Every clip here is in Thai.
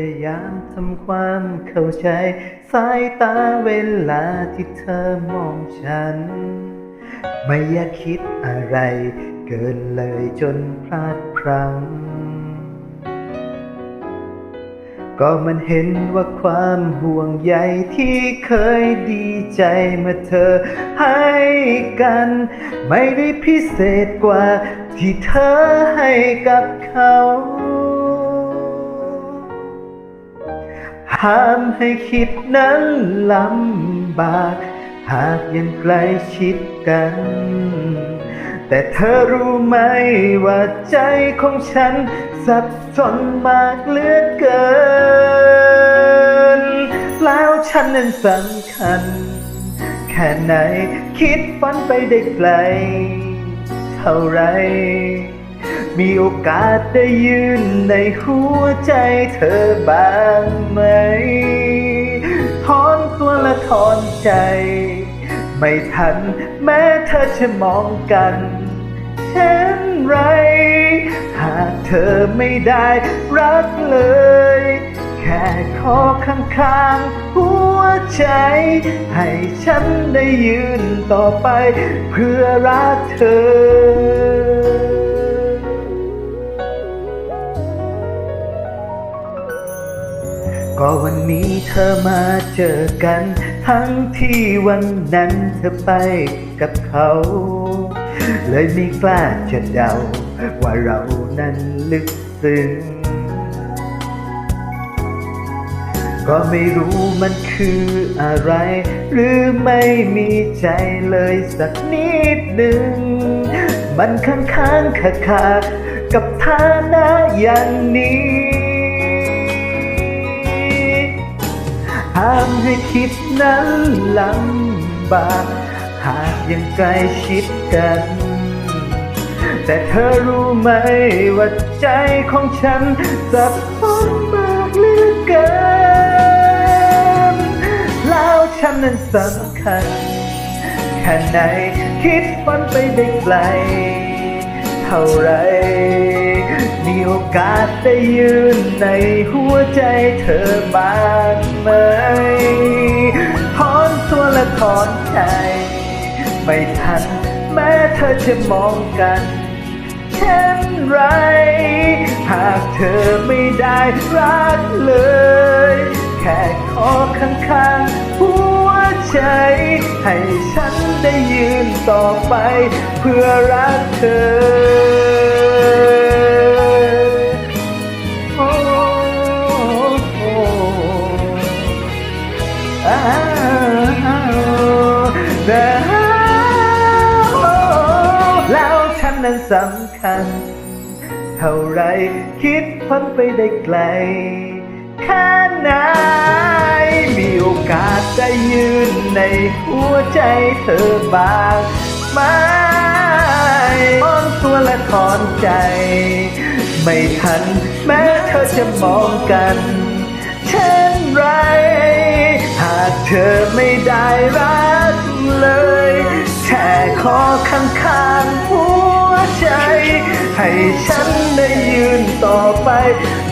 ยายามทำความเข้าใจ สายตาเวลาที่เธอมองฉัน ไม่อยากคิดอะไร เกินเลยจนพลาดพลั้งก็มันเห็นว่าความห่วงใยที่เคยดีใจเมื่อเธอให้กัน ไม่ได้พิเศษกว่าที่เธอให้กับเขา ห้ามให้คิดนั้นลำบาก หากยังใกล้ชิดกัน แต่เธอรู้ไหมว่าใจของฉัน สับสนมากเหลือเกิน แล้วฉันนั้นสำคัญ แค่ไหนคิดฝันไปได้ไกล เท่าไร มีโอกาสได้ยืนในหัวใจเธอบ้างไหม ถอนตัวและถอนใจ ไม่ทันแม้เธอจะมองกันเช่นไร หากเธอไม่ได้รักเลย แค่ขอข้างๆหัวใจ ให้ฉันได้ยืนต่อไป เพื่อรักเธอ วันนี้เธอมาเจอกัน ทั้งที่วันนั้นเธอไปกับเขา เลยไม่กล้าจะเดา ว่าเรานั้นลึกซึ้งก็ไม่รู้มันคืออะไร หรือไม่มีใจเลยสักนิดหนึ่ง มันค้างค้างคาคากับฐานะอย่างนี้ คิดนั้นลำบากหากยังใกล้ชิดกัน แต่เธอรู้ไหมว่าใจของฉันสับสนมากเหลือเกินแล้วฉันนั้นสำคัญแค่ไหนคิดฝันไปได้ไกล เท่าไรมีโอกาสได้ยืนในหัวใจเธอบ้างไหม ละถอนใจ ไม่ทันแม้เธอจะมองกันเช่นไร หากเธอไม่ได้รักเลย แค่ขอข้างๆหัวใจ ให้ฉันได้ยืนต่อไป เพื่อรักเธอ แต่แล้วฉันนั้นสำคัญ เท่าไรคิดพ้นไปได้ไกลแค่ไหนมีโอกาสได้ยืนในหัวใจเธอบางไหมถอนตัวและถอนใจ ไม่ทันแม้เธอจะมองกัน ให้ฉันได้ยืนต่อไป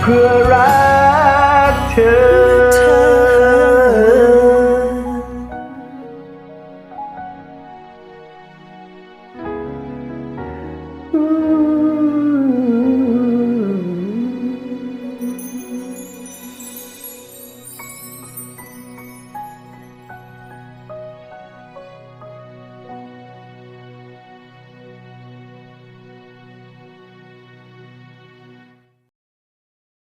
เพื่อรัก